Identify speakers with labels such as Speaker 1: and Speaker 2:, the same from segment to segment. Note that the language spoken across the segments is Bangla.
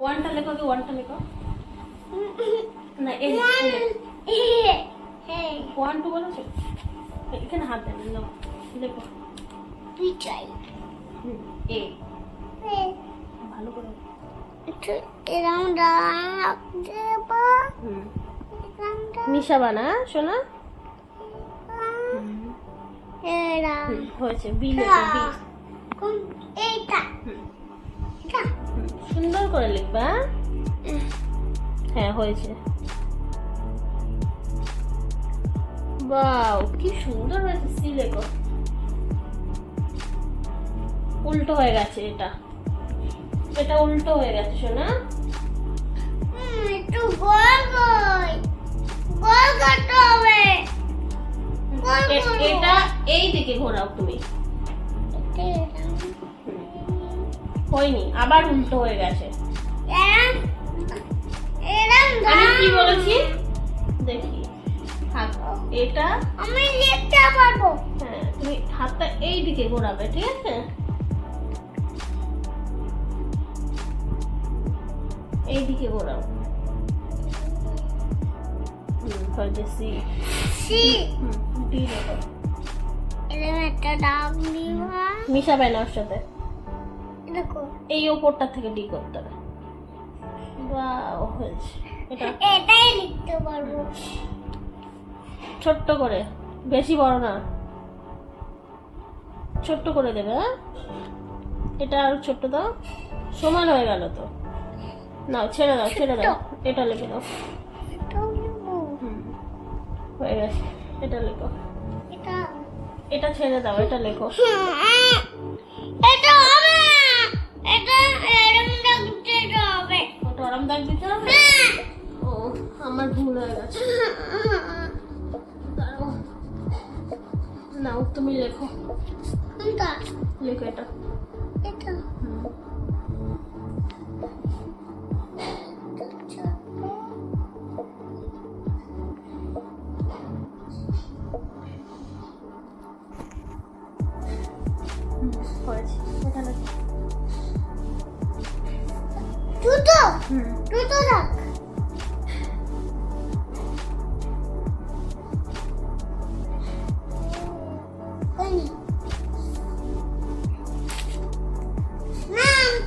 Speaker 1: ওয়ানটা লেখো কি ওয়ানটা লেখো? না এই ওয়ান টু বলেছ এখানে হাত দেন লেখো। হুম, এ। ভালো করে।
Speaker 2: দেবা।
Speaker 1: নিশা বানা শোনা? হয়েছে বি লেখো বি। করে লিখবা? হ্যাঁ? হ্যাঁ হয়েছে। বাও কি সুন্দর হয়েছে সি লেখো উল্টো হয়ে গেছে এটা। এটা উল্টো হয়ে গেছে শোনা
Speaker 2: একটু গোল গোল। গোল করতে হবে।
Speaker 1: এটা এই দিকে ঘোরাও তুমি। হয়নি আবার উল্টো হয়ে গেছে। আমি কি
Speaker 2: ডাক।
Speaker 1: বলেছি? দেখি। হাত এটা?
Speaker 2: আমি লিখতে পারব।
Speaker 1: হ্যাঁ তুমি হাতটা এই দিকে ঘোরাবে ঠিক আছে? এই দিকে ঘোরাও। লেখো
Speaker 2: একটা ডাক দিবা
Speaker 1: মিশাবে না ওর সাথে।
Speaker 2: দেখো
Speaker 1: এই ওপরটা থেকে ডি করতে হবে। বাও হয়েছে। এটা
Speaker 2: এটাই লিখতে পারব।
Speaker 1: ছোট্ট করে। বেশি বড় না। ছোট্ট করে দেবে হ্যাঁ? এটা আর ছোট্ট দাও। সমান হয়ে গেল তো। নাও ছেড়ে দাও ছেড়ে দাও। এটা লিখে দাও হয়ে গেছে। এটা লেখো।
Speaker 2: এটা
Speaker 1: এটা ছেড়ে দাও এটা লেখো।
Speaker 2: এটা হবে এটা
Speaker 1: আরাম দিতে হবে? ও আমার ভুল হয়ে গেছে। নাও তুমি লেখো। লেখো এটা।
Speaker 2: এটা।
Speaker 1: হয়েছে। এটা
Speaker 2: দুটো? দুটো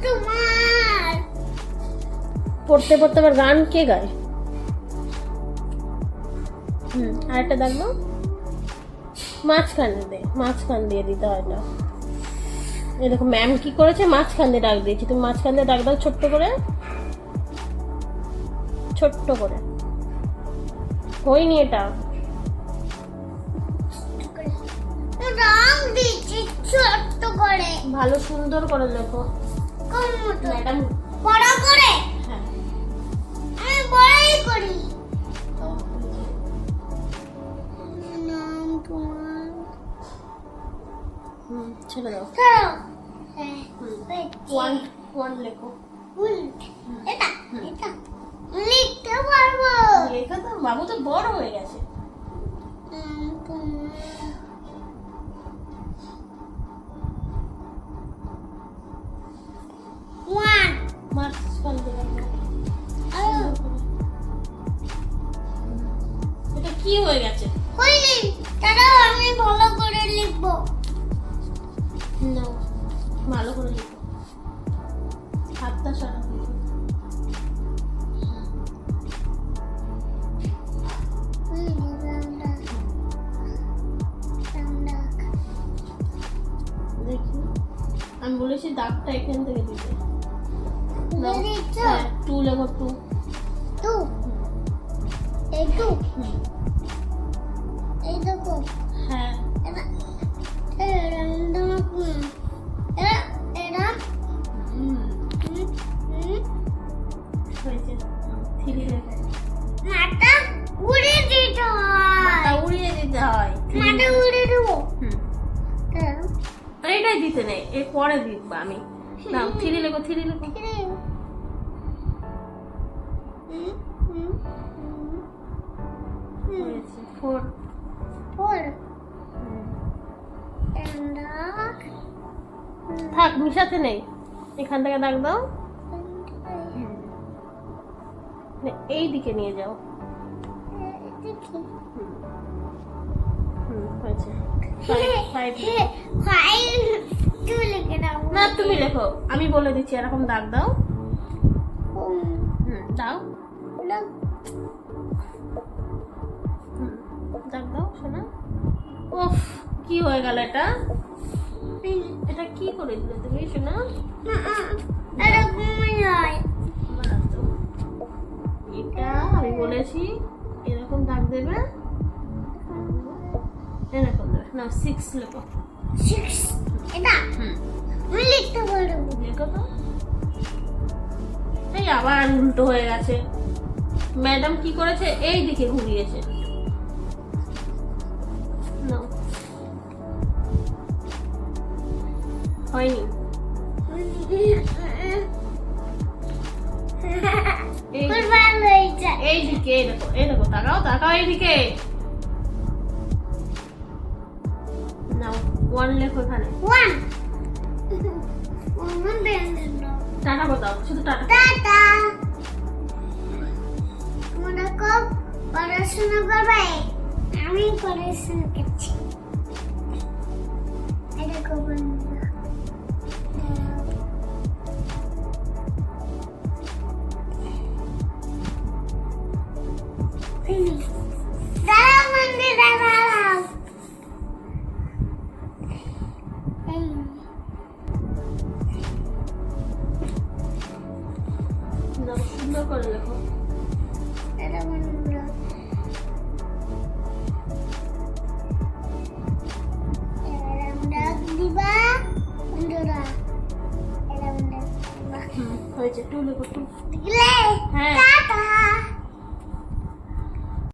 Speaker 2: তোমার
Speaker 1: পড়তে পড়তে আবার গান কে গায়? হুম, আরেকটা দেখব মাঝখানে দে, মাঝখান দিয়ে দিতে হয় না। দেখো ম্যাম কি করেছে? মাঝখান দিয়ে ডাক দিয়েছি। তুমি মাঝখান দিয়ে ডাক দাও ছোট্ট করে। ছোট্ট করে। হয়নি এটা?
Speaker 2: রং দিচ্ছি ছোট্ট করে।
Speaker 1: ভালো সুন্দর করে লেখো ম্যাডাম।
Speaker 2: বড় করে?
Speaker 1: হ্যাঁ।
Speaker 2: আমি বড়ই করি। নাম তোমার?
Speaker 1: হুম ছেড়ে দাও।
Speaker 2: হ্যাঁ
Speaker 1: ওয়ান ওয়ান লেখো।
Speaker 2: এটা এটা।
Speaker 1: লেখা তো বাবু তো বড় হয়ে গেছে। এটা কি হয়ে গেছে?
Speaker 2: দাঁড়াও আমি ভালো করে লিখব।
Speaker 1: না ভালো করে লিখো। হাতটা সরা বলেছি দাগটা এখান থেকে। হ্যাঁ টু লেখো টু
Speaker 2: টু এই টু এই দেখো।
Speaker 1: হ্যাঁ। এটাই দিতে নেই এর পরে দিবা আমি। নাও থ্রি লেখো থ্রি লেখো। ফোর
Speaker 2: ফোর
Speaker 1: থাক মিশাতে নেই। এখান থেকে দাগ দাও। না, এই দিকে নিয়ে যাও। না তুমি লেখো। আমি বলে দিচ্ছি এরকম দাগ দাও।
Speaker 2: হুম,
Speaker 1: দাও। দাগ দাও শোনা। উফ কি হয়ে গেল এটা? এটা কি করে দিলে তুমি শোনা? এটা আমি বলেছি এরকম দাগ দেবে। না লেখো।
Speaker 2: এটা?
Speaker 1: হুম।
Speaker 2: আমি লিখতে পারব
Speaker 1: লেখো তো। এই আবার উল্টো হয়ে গেছে। ম্যাডাম কি করেছে? এই দিকে ঘুরিয়েছে। হয়নি। এই
Speaker 2: খুব ভালো হয়েছে
Speaker 1: এই দিকে এই দেখো এই দেখো তাকাও তাকাও এইদিকে নাও ওয়ান লেখো এখানে।
Speaker 2: ওয়ান
Speaker 1: টাটা কোথাও শুধু টাটা।
Speaker 2: টাটা। তোমরা খুব পড়াশোনা করবে? আমি পড়াশোনা করছি। এটা খুব
Speaker 1: সুন্দর করে লেখো। হয়েছে।